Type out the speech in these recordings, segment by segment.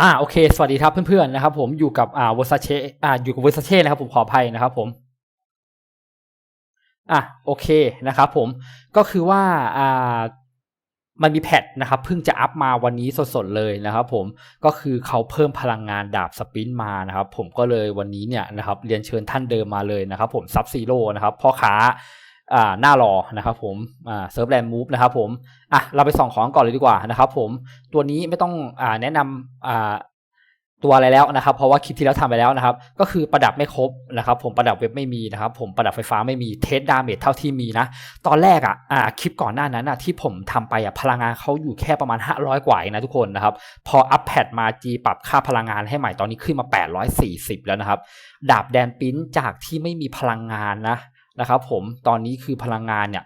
อ่าโอเค สวัสดีครับเพื่อนๆนะครับผมอยู่กับอ่า Versace อ่าอยู่กับ Versace นะครับผมขออภัยนะครับผมอะโอเคนะครับผมก็คือว่าอ่ามันมีแพทนะครับเพิ่งจะอัพมาวันนี้สดๆเลยนะครับผมก็คือเขาเพิ่มพลังงานดาบสปินมานะครับผมก็เลยวันนี้เนี่ยนะครับเรียนเชิญท่านเดิมมาเลยนะครับผมซับซีโร่นะครับพ่อค้า หน้ารอนะครับผมอ่าเซิร์ฟแลนด์มูฟนะครับผมอะเราไปส่องของก่อนเลยดีกว่านะครับผมตัวนี้ไม่ต้องอ่าแนะนำอ่าตัวอะไรแล้วนะครับ เพราะว่าคลิปที่แล้วทำไปแล้วนะครับ ก็คือประดับไม่ครบนะครับ ผมประดับเว็บไม่มีนะครับ ผมประดับไฟฟ้าไม่มีเทสดาเมจเท่าที่มีนะ ตอนแรกอะอ่าคลิปก่อนหน้านั้นอะที่ผมทำไปอะพลังงานเขาอยู่แค่ประมาณ 500 กว่าเองนะทุกคนนะครับ พออัปแพดมา G ปรับค่าพลังงานให้ใหม่ตอนนี้ขึ้นมา 840 แล้วนะครับ ดาบแดนปิ้นจากที่ไม่มีพลังงานนะ นะครับผมตอนนี้คือพลังงานเนี่ย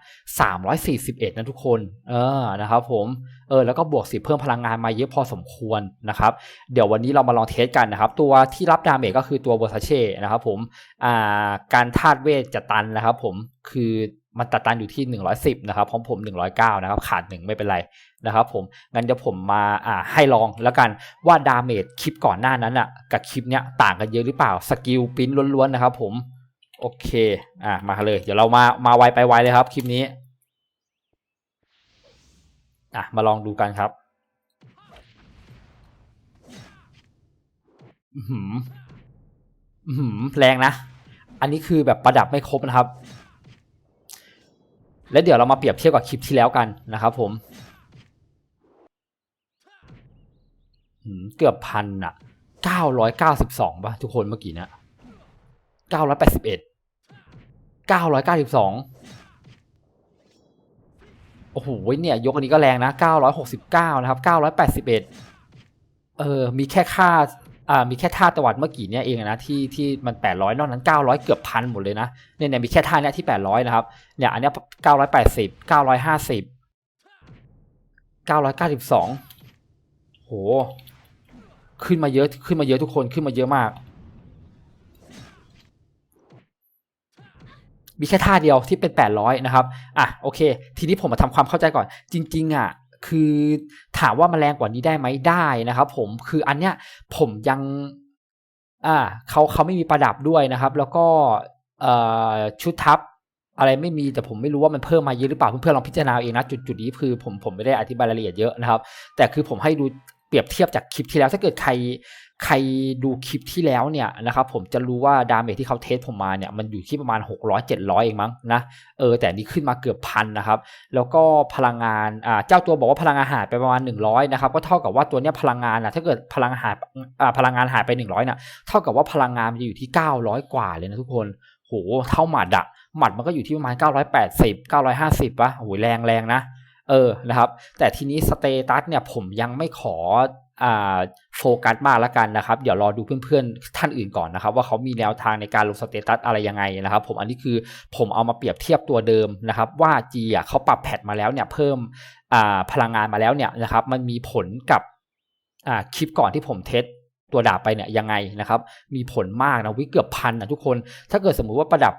341นะทุกคนเออนะครับผมเออแล้วก็บวกสิเพิ่มพลังงานมาเยอะพอสมควรนะครับเดี๋ยววันนี้เรามาลองเทสกันนะครับ ตัวที่รับดาเมจก็คือตัวโบซาเช่นะครับผมอ่าการธาตุเวทจะตันนะครับผมคือมันตัดตันอยู่ที่ 110 นะครับของผม 109 นะครับ ขาดหนึ่งไม่เป็นไรนะครับผม งั้นเดี๋ยวผมมาอ่าให้ลองแล้วกันว่าดาเมจคลิปก่อนหน้านั้นอะกับคลิปเนี้ยต่างกันเยอะหรือเปล่า สกิลปิ้นล้วนๆนะครับผม โอเค อะ มาเลย เดี๋ยวเรามา มาไวไปไวเลยครับ คลิปนี้ อะ มาลองดูกันครับอือหืออือหือแรงนะ อันนี้คือแบบประดับไม่ครบนะครับ แล้วเดี๋ยวเรามาเปรียบเทียบกับคลิปที่แล้วกันนะครับผมเกือบพันอะเก้าร้อยเก้าสิบสองป่ะทุกคนเมื่อกี้เนะ เก้าร้อยแปดสิบเอ็ดเก้าร้อยเก้าสิบสองโอ้โหเนี่ยยกอันนี้ก็แรงนะเก้าร้อยหกสิบเก้านะครับเก้าร้อยแปดสิบเอ็ดเออมีแค่ค่าอ่ามีแค่ท่าตวัดเมื่อกี้เนี่ยเองนะที่ที่มันแปดร้อยนอกนั้นเก้าร้อยเกือบพันหมดเลยนะเนี่ยเนี่ยมีแค่ท่าเนี้ยที่แปดร้อยนะครับเนี่ยอันเนี้ยเก้าร้อยแปดสิบเก้าร้อยห้าสิบเก้าร้อยเก้าสิบสองโหขึ้นมาเยอะขึ้นมาเยอะทุกคนขึ้นมาเยอะมาก มีแค่ท่าเดียวที่เป็น 800 นะครับ อะโอเค ทีนี้ผมมาทำความเข้าใจก่อน จริง ๆ อะ คือถามว่ามันแรงกว่านี้ได้ไหมได้นะครับ ผมคืออันเนี้ยผมยัง อ่าเขาเขาไม่มีประดับด้วยนะครับ แล้วก็เอ่อชุดทับอะไรไม่มีแต่ผมไม่รู้ว่ามันเพิ่มมาเยอะหรือเปล่าเพื่อนๆลองพิจารณาเองนะจุดจุดนี้คือผมผมไม่ได้อธิบายรายละเอียดเยอะนะครับ แต่คือผมให้ดูเปรียบเทียบจากคลิปที่แล้วถ้าเกิดใคร ใครดูคลิปที่แล้วเนี่ยนะครับผมจะรู้ว่าดาเมจที่เขาเทสผมมาเนี่ยมันอยู่ที่ประมาณ 600 700 เองมั้งนะเออแต่นี้ขึ้นมาเกือบพันนะครับ แล้วก็พลังงานอ่าเจ้าตัวบอกว่าพลังงานหายไปประมาณ 100นะครับก็เท่ากับว่าตัวเนี้ยพลังงานนะถ้าเกิดพลังหายอ่าพลังงานหายไป 100นะเท่ากับว่าพลังงานมันจะอยู่ที่ 900 กว่าเลยนะทุกคนโหเท่าหมัดอะหมัดมันก็อยู่ที่ประมาณ 980 950ป่ะโหแรงแรงนะ เออนะครับ แต่ทีนี้สเตตัสเนี่ยผมยังไม่ขออ่า กัสมากแล้วกันนะครับ เดี๋ยวรอดูเพื่อนๆท่านอื่นก่อนนะครับ ว่าเขามีแนวทางในการลงสเตตัสอะไรยังไงนะครับ ผมอันนี้คือผมเอามาเปรียบเทียบตัวเดิมนะครับ ว่า G อะเขาปรับแพทมาแล้วเนี่ยเพิ่มพลังงานมาแล้วเนี่ยนะครับ มันมีผลกับคลิปก่อนที่ผมเทสตัวดาบไปเนี่ยยังไงนะครับ มีผลมากนะวิเกือบพันนะทุกคน ถ้าเกิดสมมุติว่าประดับ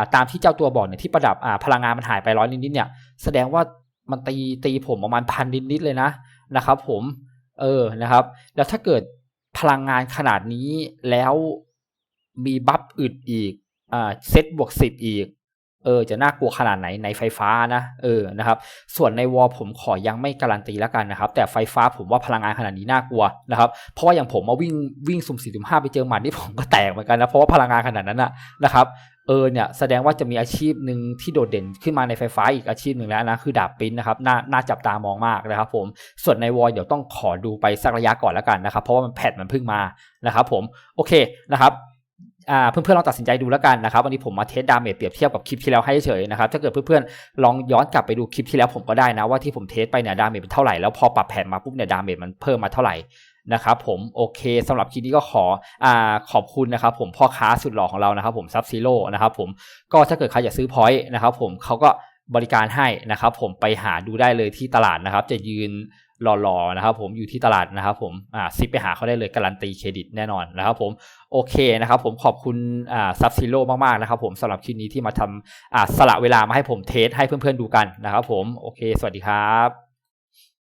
าตามที่เจ้าตัวบอกเนี่ยที่ประดับพลังงานมันหายไปร้อยนิดๆเนี่ย แสดงว่ามันตีตีผมประมาณพันนิดๆเลยนะนะครับ ผม เออนะครับ แล้วถ้าเกิดพลังงานขนาดนี้แล้วมีบัฟอึดอีกอ่าเซตบวกสิบอีก เออจะน่ากลัวขนาดไหนในไฟฟ้านะเออนะครับส่วนในวอลผมขอยังไม่การันตีแล้วกันนะครับ แต่ไฟฟ้าผมว่าพลังงานขนาดนี้น่ากลัวนะครับเพราะว่าอย่างผมมาวิ่งวิ่งสุ่มสี่สุ่มห้าไปเจอหมัดนี่ผมก็แตกเหมือนกันนะเพราะว่าพลังงานขนาดนั้นนะนะครับเออเนี่ยแสดงว่าจะมีอาชีพหนึ่งที่โดดเด่นขึ้นมาในไฟฟ้าอีกอาชีพหนึ่งแล้วนะคือดาบปิ้นนะครับน่าน่าจับตามองมากนะครับผมส่วนในวอลเดี๋ยวต้องขอดูไปสักระยะก่อนแล้วกันนะครับเพราะว่ามันแพทมันเพิ่งมานะครับผมโอเคนะครับ เพื่อนๆลองตัดสินใจดูแล้วกันนะครับวันนี้ผมมาเทสดาเมจเปรียบเทียบกับคลิปที่แล้วให้เฉยๆนะครับถ้าเกิดเพื่อนๆลองย้อนกลับไปดูคลิปที่แล้วผมก็ได้นะว่าที่ผมเทสไปเนี่ยดาเมจเป็นเท่าไหร่แล้วพอปรับแผนมาปุ๊บเนี่ยดาเมจมันเพิ่มมาเท่าไหร่นะครับผมโอเคสำหรับคลิปนี้ก็ขออ่าขอบคุณนะครับผมพ่อค้าสุดหล่อของเรานะครับผมซับซีโร่นะครับผมก็ถ้าเกิดใครอยากซื้อพอยต์นะครับผมเขาก็ บริการให้นะครับ ผมไปหาดูได้เลยที่ตลาดนะครับ จะยืนรอๆนะครับ ผมอยู่ที่ตลาดนะครับผมอ่าซิปไปหาเขาได้เลยการันตีเครดิตแน่นอนนะครับผมโอเคนะครับ ผมขอบคุณอ่าซับซิโร่มากๆนะครับ ผมสำหรับคลิปนี้ที่มาทำอ่าสละเวลามาให้ผมเทสให้เพื่อนๆดูกันนะครับ ผมโอเค สวัสดีครับ